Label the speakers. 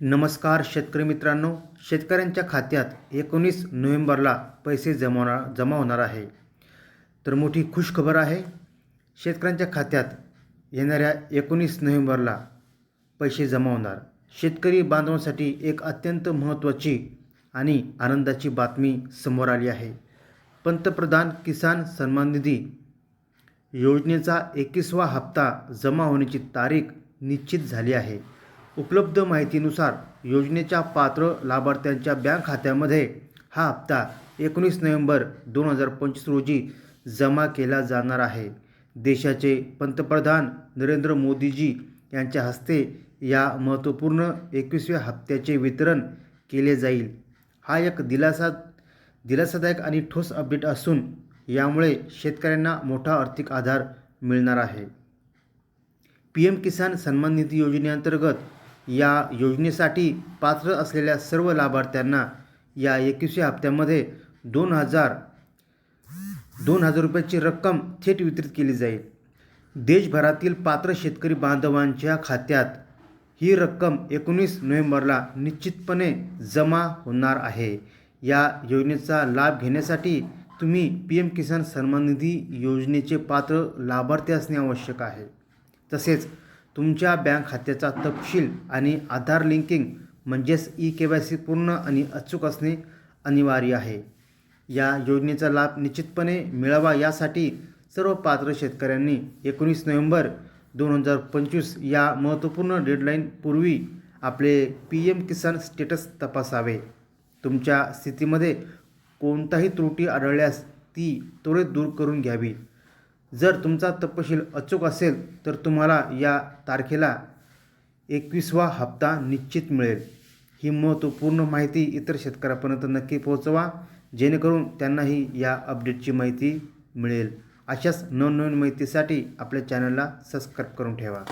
Speaker 1: नमस्कार शेतकरी मित्रांनो शेतकऱ्यांच्या खात्यात एकोणीस नोव्हेंबरला पैसे जमवणार जमा होणार आहे. तर मोठी खुशखबर आहे शेतकऱ्यांच्या खात्यात येणाऱ्या एकोणीस नोव्हेंबरला पैसे जमा होणार. शेतकरी बांधवांसाठी एक अत्यंत महत्त्वाची आणि आनंदाची बातमी समोर आली आहे. पंतप्रधान किसान सन्मान निधी योजनेचा एकवीसवा हप्ता जमा होण्याची तारीख निश्चित झाली आहे. उपलब्ध माहितीनुसार योजनेच्या पात्र लाभार्थ्यांच्या बँक खात्यामध्ये हा हप्ता एकोणीस नोव्हेंबर दोन हजार पंचवीस रोजी जमा केला जाणार आहे. देशाचे पंतप्रधान नरेंद्र मोदीजी यांच्या हस्ते या महत्त्वपूर्ण एकवीसव्या हप्त्याचे वितरण केले जाईल. हा एक दिलासा दिलासादायक आणि ठोस अपडेट असून यामुळे शेतकऱ्यांना मोठा आर्थिक आधार मिळणार आहे. पी एम किसान सन्मान निधी योजनेअंतर्गत या योजनेसाठी पात्र असलेल्या सर्व लाभार्थ्यांना या एकवीसव्या हप्त्यामध्ये दोन हजार दोन हजार रुपयाची रक्कम थेट वितरित केली जाईल. देशभरातील पात्र शेतकरी बांधवांच्या खात्यात ही रक्कम एकोणीस नोव्हेंबरला निश्चितपणे जमा होणार आहे. या योजनेचा लाभ घेण्यासाठी तुम्ही पी एम किसान सन्मान निधी योजनेचे पात्र लाभार्थी असणे आवश्यक आहे. तसेच तुमच्या बँक खात्याचा तपशील आणि आधार लिंकिंग म्हणजेच ई के वाय सी पूर्ण आणि अचूक असणे अनिवार्य आहे. या योजनेचा लाभ निश्चितपणे मिळावा यासाठी सर्व पात्र शेतकऱ्यांनी एकोणीस नोव्हेंबर दोन हजार पंचवीस या महत्त्वपूर्ण डेडलाईनपूर्वी आपले पी एम किसान स्टेटस तपासावे. तुमच्या स्थितीमध्ये कोणताही त्रुटी आढळल्यास ती त्वरित दूर करून घ्यावी. जर तुमचा तपशील अचूक असेल तर तुम्हाला या तारखेला एकवीसवा हप्ता निश्चित मिळेल. ही महत्त्वपूर्ण माहिती इतर शेतकऱ्यापर्यंत नक्की पोहोचवा जेणेकरून त्यांनाही या अपडेटची माहिती मिळेल. अशाच नवनवीन माहितीसाठी आपल्या चॅनलला सबस्क्राईब करून ठेवा.